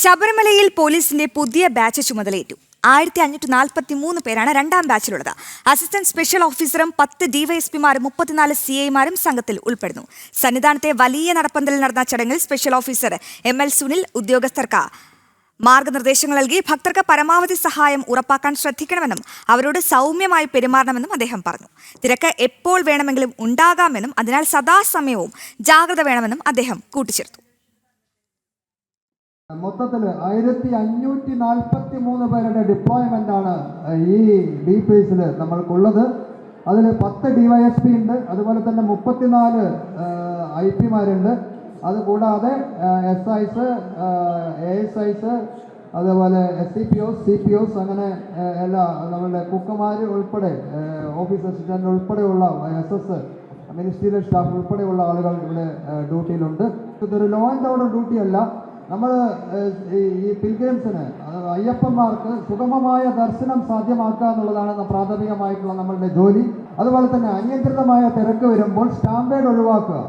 ശബരിമലയിൽ പോലീസിന്റെ പുതിയ ബാച്ച് ചുമതലയേറ്റു. ആയിരത്തി അഞ്ഞൂറ്റി നാൽപ്പത്തി മൂന്ന് പേരാണ് രണ്ടാം ബാച്ചിലുള്ളത്. അസിസ്റ്റന്റ് സ്പെഷ്യൽ ഓഫീസറും പത്ത് ഡിവൈഎസ്പിമാരും മുപ്പത്തിനാല് സി ഐമാരും സംഘത്തിൽ ഉൾപ്പെടുന്നു. സന്നിധാനത്തെ വലിയ നടപ്പന്തലിൽ നടന്ന ചടങ്ങിൽ special officer M L Sunil ഉദ്യോഗസ്ഥർക്ക് മാർഗനിർദ്ദേശങ്ങൾ നൽകി. ഭക്തർക്ക് പരമാവധി സഹായം ഉറപ്പാക്കാൻ ശ്രദ്ധിക്കണമെന്നും അവരോട് സൗമ്യമായി പെരുമാറണമെന്നും അദ്ദേഹം പറഞ്ഞു. തിരക്ക് എപ്പോൾ വേണമെങ്കിലും ഉണ്ടാകാമെന്നും അതിനാൽ സദാസമയവും ജാഗ്രത വേണമെന്നും അദ്ദേഹം കൂട്ടിച്ചേർത്തു. മൊത്തത്തിൽ ആയിരത്തി അഞ്ഞൂറ്റി നാൽപ്പത്തി മൂന്ന് പേരുടെ ഡിപ്ലോയ്മെന്റ് ആണ് ഈ ഡി പി എസിൽ നമ്മൾക്കുള്ളത്. അതിൽ പത്ത് ഡി വൈ എസ് പി ഉണ്ട് അതുപോലെ തന്നെ മുപ്പത്തിനാല് ഐ പിമാരുണ്ട് അതുകൂടാതെ S Is A S Is അതുപോലെ S C P Os C P Os അങ്ങനെ എല്ലാ നമ്മളുടെ കുക്കമാർ ഉൾപ്പെടെ ഓഫീസ് അസിസ്റ്റന്റ് ഉൾപ്പെടെയുള്ള എസ് എസ് മിനിസ്റ്റീരിയൽ സ്റ്റാഫ് ഉൾപ്പെടെയുള്ള ആളുകൾ ഇവിടെ ഡ്യൂട്ടിയിലുണ്ട് ഇതൊരു ലോ ആൻഡ് ഓർഡർ ഡ്യൂട്ടി അല്ല. നമ്മൾ ഈ പിൽഗ്രിംസിന് അയ്യപ്പന്മാർക്ക് സുഗമമായ ദർശനം സാധ്യമാക്കുക എന്നുള്ളതാണ് പ്രാഥമികമായിട്ടുള്ള നമ്മളുടെ ജോലി. അതുപോലെ തന്നെ അനിയന്ത്രിതമായ തിരക്ക് വരുമ്പോൾ സ്റ്റാമ്പേഡ് ഒഴിവാക്കുക.